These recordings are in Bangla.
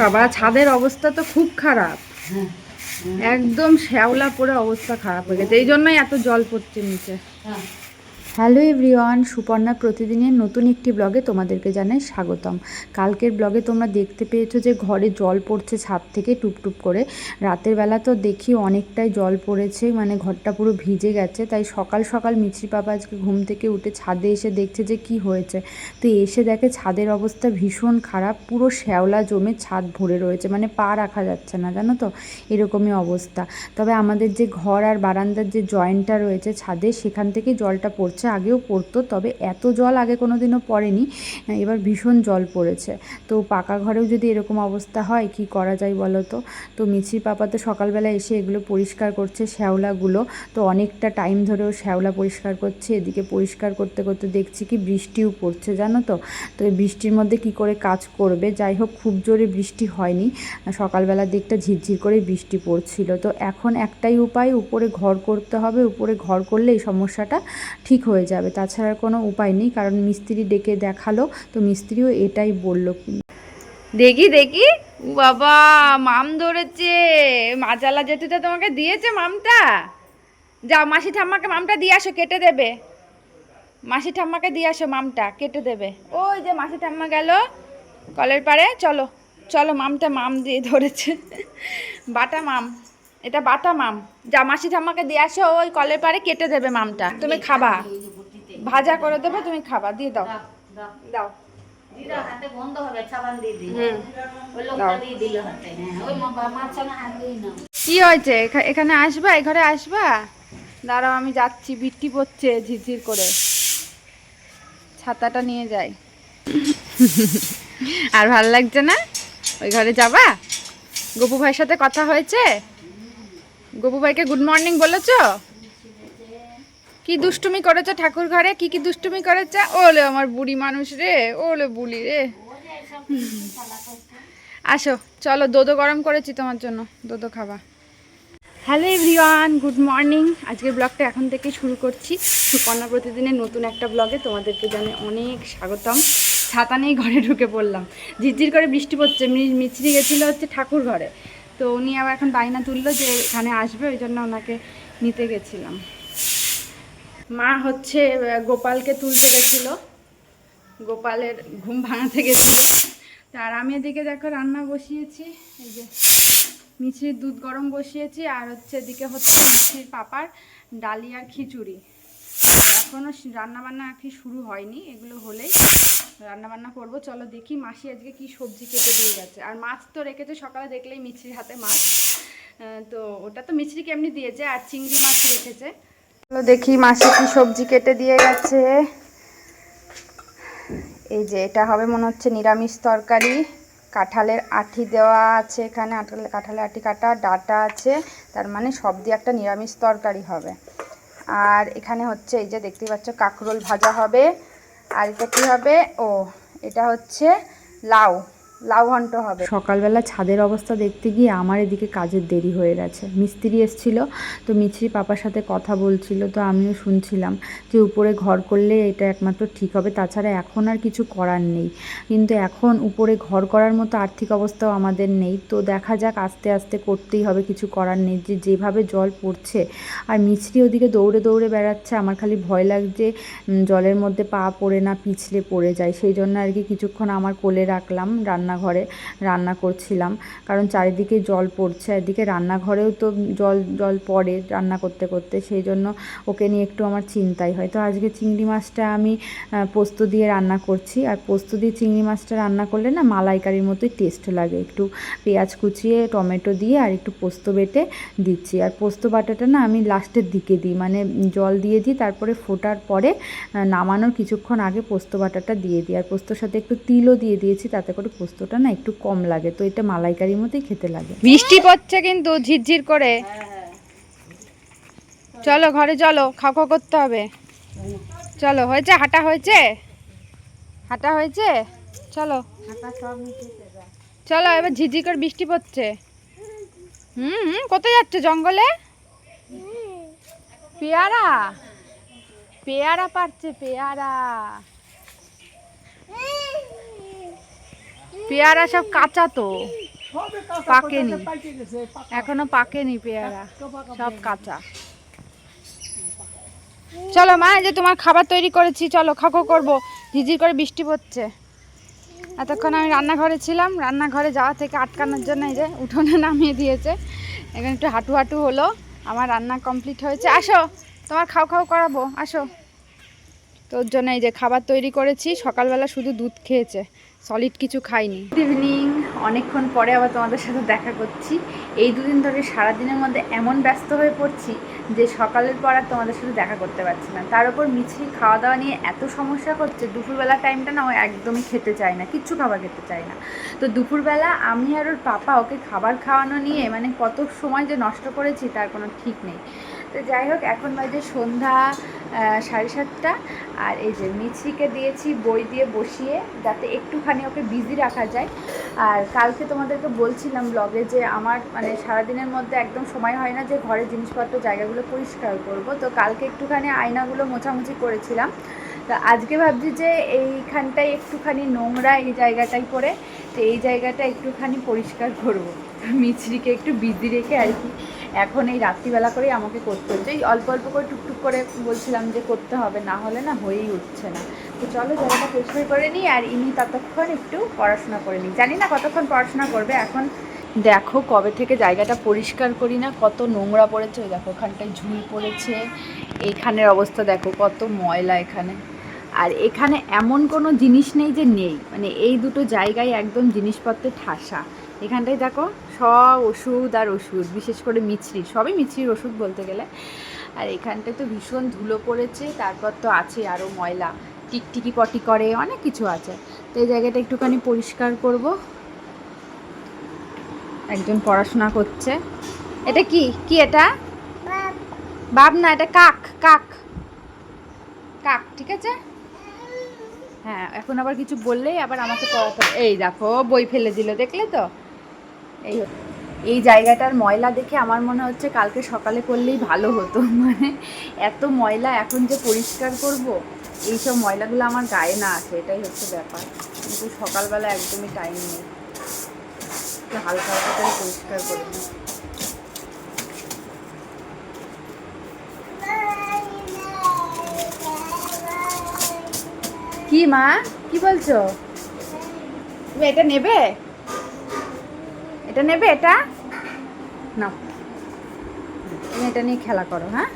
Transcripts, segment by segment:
বাবা ছাদের অবস্থা তো খুব খারাপ। হ্যাঁ একদম শ্যাওলা পরে অবস্থা খারাপ হয়ে গেছে। এই জন্যই এত জল পড়ছে নিচে। হ্যাঁ। হ্যালো এভরিওয়ান, সুপর্ণা প্রতিদিনের নতুন একটি ব্লগে তোমাদেরকে জানাই স্বাগতম। কালকের ব্লগে তোমরা দেখতে পেয়েছ যে ঘরে জল পড়ছে ছাদ থেকে টুপটুপ করে। রাতের বেলা তো দেখি অনেকটাই জল পড়েছে মানে ঘরটা পুরো ভিজে গেছে, তাই সকাল সকাল মিছরি পাপা আজকে ঘুম থেকে উঠে ছাদে এসে দেখছে যে কি হয়েছে। তো এসে দেখে ছাদের অবস্থা ভীষণ খারাপ, পুরো শ্যাওলা জমে ছাদ ভরে রয়েছে মানে পা রাখা যাচ্ছে না, জানো তো? এরকমই অবস্থা। তবে আমাদের যে ঘর আর বারান্দার যে জয়েন্টটা রয়েছে ছাদে, সেখান থেকে জলটা পড়ছে আগেও পড়তো, তবে এত জল আগে কোনো দিনও পড়েনি এবার ভীষণ জল পড়েছে। তো পাকা ঘরেও যদি এরকম অবস্থা হয়, কি করা যায় বলো তো? তো মিছির পাপা তো সকালবেলা এসে এগুলো পরিষ্কার করছে, শ্যাওলাগুলো। তো অনেকটা টাইম ধরেও শ্যাওলা পরিষ্কার করছে, এদিকে পরিষ্কার করতে করতে দেখছি কি বৃষ্টিও পড়ছে, জানো তো? তো এই বৃষ্টির মধ্যে কি করে কাজ করবে? যাই হোক, খুব জোরে বৃষ্টি হয়নি। সকালবেলার দিকটা ঝিরঝির করে বৃষ্টি পড়ছিল। তো এখন একটাই উপায়, উপরে ঘর করতে হবে, উপরে ঘর করলে এই সমস্যাটা ঠিক হয়ে যাবে। তাছাড়া কোনো উপায় নেই, কারণ মিস্ত্রি ডেকে দেখাল, তো মিস্ত্রিও এটাই বলল। দেখি দেখি। ও বাবা, মাম ধরেছে। মাজালা যেতুটা তোমাকে দিয়েছে মামটা? যাও, মাসি ঠাম্মাকে মামটা দিয়ে আসো, কেটে দেবে। মাসি ঠাম্মাকে দিয়ে আসো মামটা, কেটে দেবে। ওই যে মাসি ঠাম্মা গেল কলের পাড়ে, চলো চলো, মামটা মাম দিয়ে ধরেছে। বাটা মাম। এটা বাটা মাম। যা মাসি ঠাম্মাকে দিয়ে আসো ওই কলের পারে কেটে দেবে মামটা। তুমি খাবা। ভাজা করে দেবে তুমি খাবা। দিয়ে দাও। দাও, কি হয়েছে? এখা- এখানে আসবা? এই ঘরে আসবা? দাঁড়াও আমি যাচ্ছি। বৃষ্টি পড়ছে ঝিরঝির করে। ছাতাটা নিয়ে যাই। আর ভালো লাগছে না? ওই ঘরে যাবা? গপু ভাইয়ের সাথে কথা হয়েছে? গপু ভাইকে গুড মর্নিং বলেছ? কি দুষ্টুমি করেছে ঠাকুর ঘরে? কি কি দুষ্টুমি করেছে? ওলে আমার বুড়ি মানুষ রে, ওলে বুলি রে। আসো, চলো দোদো গরম করেছি তোমার জন্য, দোদো খাবা। হ্যালো এভরিওয়ান গুড মর্নিং আজকের ব্লগটা এখন থেকে শুরু করছি। সুপর্ণা প্রতিদিনের নতুন একটা ব্লগে তোমাদেরকে জানাই অনেক স্বাগতম। ছাতা নিয়ে ঘরে ঢুকে পড়লাম। ঝিরঝির করে বৃষ্টি পড়ছে মিছরি গেছিল হচ্ছে ঠাকুর ঘরে। তো উনি আবার এখন বায়না তুললো যে এখানে আসবে, ওই জন্য ওনাকে নিতে গেছিলাম। মা হচ্ছে গোপালকে তুলতে গেছিল। গোপালের ঘুম ভাঙাতে গেছিল। আর আমি এদিকে দেখো রান্না বসিয়েছি, এই যে মিছির দুধ গরম বসিয়েছি, আর হচ্ছে এদিকে হচ্ছে মিছরির পাপার ডালি আর খিচুড়ি এখনও রান্না বান্না আর কি শুরু হয়নি, এগুলো হলেই রান্না বান্না করব, চলো দেখি মাসি আজকে কি সবজি কেটে দিয়ে গেছে। আর মাছ তো রেখেছে, সকালে দেখলেই মিছরির হাতে মাছ। তো ওটা তো মিছরিকে এমনি দিয়েছে, আর চিংড়ি মাছ রেখেছে। চলো দেখি মাসি কি সবজি কেটে দিয়ে গেছে। এই যে এটা হবে মনে হচ্ছে নিরামিষ তরকারি। কাঁঠালের আঠি দেওয়া আছে এখানে কাঁঠালের আঠি কাটা, ডাটা আছে, তার মানে সব দিয়ে একটা নিরামিষ তরকারি হবে। আর এখানে হচ্ছে এই যে দেখতেই পাচ্ছ, কাঁকরোল ভাজা হবে। আর এটা কী হবে? ও এটা হচ্ছে লাউ। ঘন্ট হবে। সকালবেলা ছাদের অবস্থা দেখতে গিয়ে আমার এদিকে কাজের দেরি হয়ে গেছে। মিস্ত্রি এসছিল, তো মিছরি পাপার সাথে কথা বলছিল, তো আমিও শুনছিলাম যে উপরে ঘর করলে এটা একমাত্র ঠিক হবে, তাছাড়া এখন আর কিছু করার নেই। কিন্তু এখন উপরে ঘর করার মতো আর্থিক অবস্থাও আমাদের নেই, তো দেখা যাক আস্তে আস্তে করতেই হবে, কিছু করার নেই। যে যেভাবে জল পড়ছে, আর মিছরি ওদিকে দৌড়ে দৌড়ে বেড়াচ্ছে, আমার খালি ভয় লাগছে জলের মধ্যে পা পড়ে না, পিছলে পড়ে যায়। সেই জন্য আর কি কিছুক্ষণ আমার কোলে রাখলাম রান্নাঘরে রান্না করছিলাম। কারণ চারিদিকে জল পড়ছে, এদিকে রান্নাঘরেও তো জল জল পড়ে রান্না করতে করতে। সেই জন্য ওকে নিয়ে একটু আমার চিন্তাই হয়। তো আজকে চিংড়ি মাছটা আমি পোস্ত দিয়ে রান্না করছি। আর পোস্ত দিয়ে চিংড়ি মাছটা রান্না করলে না মালাইকারির মতোই টেস্ট লাগে। একটু পেঁয়াজ কুচিয়ে, টমেটো দিয়ে আর একটু পোস্ত বেটে দিচ্ছি। আর পোস্ত বাটাটা না আমি লাস্টের দিকে দিই। মানে জল দিয়ে দিই, তারপরে ফোটার পরে নামানোর কিছুক্ষণ আগে পোস্ত বাটাটা দিয়ে দিই। আর পোস্তর সাথে একটু তিলও দিয়ে দিয়েছি, তাতে করে পোস্তটা না একটু কম লাগে, তো এটা মালাইকারির মতোই খেতে লাগে। বৃষ্টি পড়ছে কিন্তু, ঝিরঝির করে। চলো, ঘরে চলো খাওয়া খাও করতে হবে। চলো, হয়েছে? হাঁটা হয়েছে? হাঁটা হয়েছে? চলো। চলো, এবার ঝিঝি করে বৃষ্টি পড়ছে। হুম কোথায় যাচ্ছে, জঙ্গলে? পেয়ারা? পেয়ারা পারছে পেয়ারা। পেয়ারা সব কাঁচা তো। পাকেনি। এখনও পাকেনি পেয়ারা সব কাঁচা। চলো মা যে তোমার খাবার তৈরি করেছি চলো খাকো করব। ঝিঝির করে বৃষ্টি পড়ছে। এতক্ষণ আমি রান্নাঘরে ছিলাম রান্নাঘরে যাওয়া থেকে আটকানোর জন্য এই যে উঠোনে নামিয়ে দিয়েছে। এখানে একটু হাঁটু হাঁটু হলো আমার রান্না কমপ্লিট হয়েছে। আসো তোমার খাও খাও করাবো আসো। তোর জন্য এই যে খাবার তৈরি করেছি, সকালবেলা শুধু দুধ খেয়েছে সলিড কিছু খাইনি। গুড ইভিনিং অনেকক্ষণ পরে আবার তোমাদের সাথে দেখা করছি। এই দুদিন ধরে সারাদিনের মধ্যে এমন ব্যস্ত হয়ে পড়ছি যে সকালের পর আর তোমাদের সাথে দেখা করতে পারছি না। তার উপর মিছরি খাওয়া দাওয়া নিয়ে এত সমস্যা করছে দুপুরবেলা টাইমটা না ও একদমই খেতে চায় না, কিচ্ছু খাবার খেতে চায় না। তো দুপুরবেলা আমি আর ওর পাপা ওকে খাবার খাওয়ানো নিয়ে মানে কত সময় যে নষ্ট করেছি তার কোনো ঠিক নেই। তো যাই হোক, এখন বাজে সন্ধ্যা সাড়ে সাতটা। আর এই যে মিছরিকে দিয়েছি, বই দিয়ে বসিয়ে, যাতে একটুখানি ওকে বিজি রাখা যায়। আর কালকে তোমাদেরকে বলছিলাম ব্লগে যে আমার মানে সারাদিনের মধ্যে একদম সময় হয় না যে ঘরের জিনিসপত্র, জায়গাগুলো পরিষ্কার করব। তো কালকে একটুখানি আয়নাগুলো মোছামুছি করেছিলাম। তো আজকে ভাবছি যে এইখানটায় একটুখানি নোংরা এই জায়গাটাই করে তো এই জায়গাটা একটুখানি পরিষ্কার করব। মিছরিকে একটু বিজি রেখে আর কি। এখন এই রাত্রিবেলা করেই আমাকে করতে হচ্ছে। এই অল্প অল্প করে টুকটুক করে বলছিলাম যে করতে হবে, না হলে না হয়েই উঠছে না। তো চলো জায়গাটা পরিষ্কার করে নিই আর ইনি ততক্ষণ একটু পড়াশোনা করে নিই জানি না কতক্ষণ পড়াশোনা করবে, এখন দেখো কবে থেকে জায়গাটা পরিষ্কার করি না, কত নোংরা পড়েছে, ওই দেখো ওখানটায় ঝুল পড়েছে এইখানের অবস্থা দেখো কত ময়লা এখানে। আর এখানে এমন কোনো জিনিস নেই যে নেই মানে এই দুটো জায়গায় একদম জিনিসপত্রে ঠাসা। এখানটায় দেখো সব ওষুধ আর ওষুধ, বিশেষ করে মিছরি, সবই মিছরির ওষুধ বলতে গেলে। আর এখানটায় তো ভীষণ ধুলো পড়েছে, তারপর তো আছে আরও ময়লা, টিকটিকি পটি করে, অনেক কিছু আছে। তো এই জায়গাটা একটুখানি পরিষ্কার করব। একজন পড়াশোনা করছে। এটা কি? কি এটা? বাপ না, এটা কাক কাক। কাক, ঠিক আছে? হ্যাঁ এখন আবার কিছু বললেই আবার আমাকে পড়াতে এই দেখো বই ফেলে দিল, দেখলে তো? এই। এই জায়গাটার ময়লা দেখে আমার মনে হচ্ছে কালকে সকালে করলেই ভালো হতো। মানে এত ময়লা এখন যে পরিষ্কার করব, এইসব ময়লাগুলো আমার গায়ে না আছে এটাই হচ্ছে ব্যাপার। কিন্তু সকালবেলা একদমই টাইম নেই। হালকা হালকা করে পরিষ্কার করে কি মা? কি বলছো? এটা নেবে? এটা নেবে, এটা? না তুমি এটা নিয়ে খেলা করো হ্যাঁ?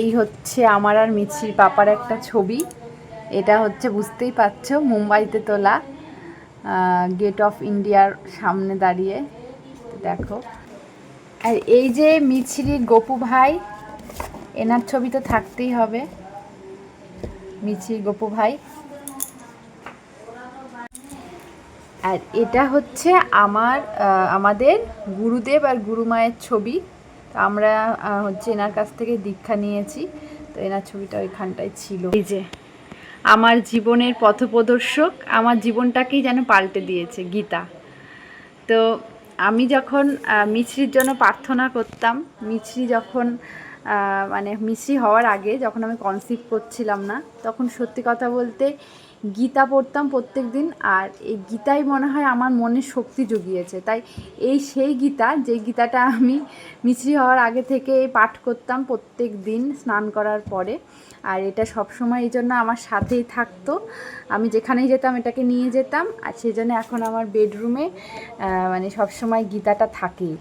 এই হচ্ছে আমার আর মিছির পাপার একটা ছবি। এটা হচ্ছে, বুঝতেই পারছ, মুম্বাইতে তোলা গেট অফ ইন্ডিয়ার সামনে দাঁড়িয়ে। দেখো। আর এই যে মিছিরির গপু ভাই, এনার ছবি তো থাকতেই হবে। মিছির গপু ভাই। আর এটা হচ্ছে আমার আমাদের গুরুদেব আর গুরুমায়ের ছবি। তো আমরা হচ্ছে এনার কাছ থেকে দীক্ষা নিয়েছি। তো এনার ছবিটা ওইখানটায় ছিল। এই যে, আমার জীবনের পথপ্রদর্শক, আমার জীবনটাকেই যেন পাল্টে দিয়েছে, গীতা। তো আমি যখন মিছরির জন্য প্রার্থনা করতাম, মিছরি যখন মানে মিছরি হওয়ার আগে যখন আমি কনসিভ করছিলাম না, তখন সত্যি কথা বলতে গীতা পড়তাম প্রত্যেক দিন আর এই গীতাই মনে হয় আমার মনে শক্তি জুগিয়েছে। তাই এই সেই গীতা, যে গীতাটা আমি মিছরি হওয়ার আগে থেকে পাঠ করতাম প্রত্যেক দিন স্নান করার পরে, আর এটা সবসময় এই জন্য আমার সাথেই থাকতো। আমি যেখানেই যেতাম এটাকে নিয়ে যেতাম, আর সেই জন্য এখন আমার বেডরুমে মানে সবসময় গীতাটা থাকেই।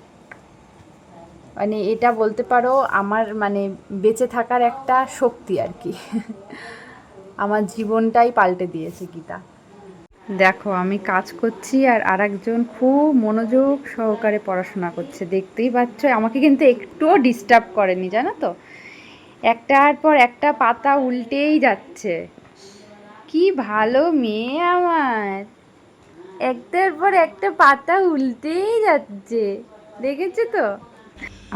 মানে এটা বলতে পারো, আমার মানে বেঁচে থাকার একটা শক্তি আর কি। আমার জীবনটাই পাল্টে দিয়েছে গীতা। দেখো, আমি কাজ করছি আর আরেকজন খুব মনোযোগ সহকারে পড়াশোনা করছে। দেখতেই পাচ্ছ, আমাকে কিন্তু একটুও ডিস্টার্ব করেনি, জানো তো? একটার পর একটা পাতা উল্টেই যাচ্ছে। কি ভালো মেয়ে আমার। একটার পর একটা পাতা উল্টেই যাচ্ছে। দেখেছ তো?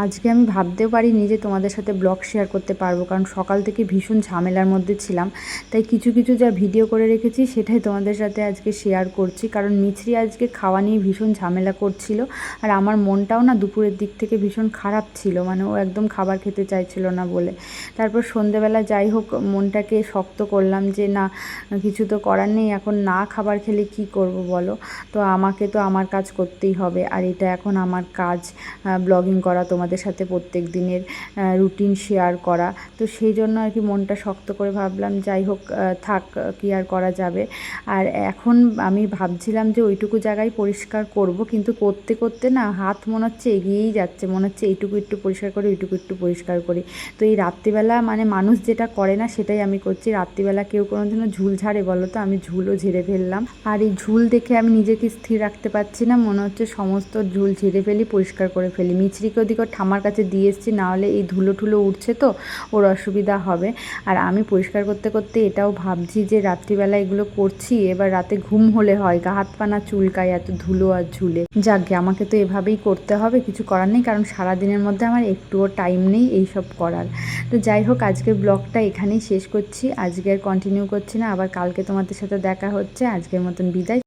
আজকে আমি ভাবতেও পারিনি যে তোমাদের সাথে ব্লগ শেয়ার করতে পারব, কারণ সকাল থেকে ভীষণ ঝামেলার মধ্যে ছিলাম। তাই কিছু কিছু যা ভিডিও করে রেখেছি সেটাই তোমাদের সাথে আজকে শেয়ার করছি, কারণ মিছরি আজকে খাওয়া নিয়ে ভীষণ ঝামেলা করছিল আর আমার মনটাও না দুপুরের দিক থেকে ভীষণ খারাপ ছিল মানে ও একদম খাবার খেতে চাইছিল না বলে। তারপর সন্ধেবেলা যাই হোক, মনটাকে শক্ত করলাম যে না, কিছু তো করার নেই, এখন না খাবার খেলে কি করব বলো? তো আমাকে তো আমার কাজ করতেই হবে, আর এটা এখন আমার কাজ ব্লগিং করা তোমাদের সাথে প্রত্যেক দিনের রুটিন শেয়ার করা। তো সেই জন্য আর কি মনটা শক্ত করে ভাবলাম, যাই হোক থাক, কি আর করা যাবে। আর এখন আমি ভাবছিলাম যে ওইটুকু জায়গায় পরিষ্কার করব, কিন্তু করতে করতে না হাত মনে হচ্ছে এগিয়েই যাচ্ছে, মনে হচ্ছে এইটুকু একটু পরিষ্কার করি, ওইটুকু একটু পরিষ্কার করি। তো এই রাত্রিবেলা মানে মানুষ যেটা করে না সেটাই আমি করছি। রাত্রিবেলা কেউ কোনো দিনও ঝুল ঝাড়ে বলো তো, আমি ঝুলও ঝেড়ে ফেললাম। আর এই ঝুল দেখে আমি নিজেকে স্থির রাখতে পারছি না, মনে হচ্ছে সমস্ত ঝুল ঝেড়ে ফেলি, পরিষ্কার করে ফেলি। মিছরিকে ওদিকে ঠামার কাছে দিয়ে এসেছি নাহলে এই ধুলো ঠুলো উঠছে তো, ওর অসুবিধা হবে। আর আমি পরিষ্কার করতে করতে এটাও ভাবছি যে রাত্রিবেলা এগুলো করছি, এবার রাতে ঘুম হলে হয়, গা হাত পা না চুলকায় এত ধুলো আর ঝুলে। যাকে আমাকে তো এভাবেই করতে হবে, কিছু করার নেই, কারণ সারা দিনের মধ্যে আমার একটুও টাইম নেই এইসব করার। তো যাই হোক, আজকের ব্লগটা এখানেই শেষ করছি, আজকে আর কন্টিনিউ করছি না, আবার কালকে তোমাদের সাথে দেখা হচ্ছে, আজকের মতন বিদায়।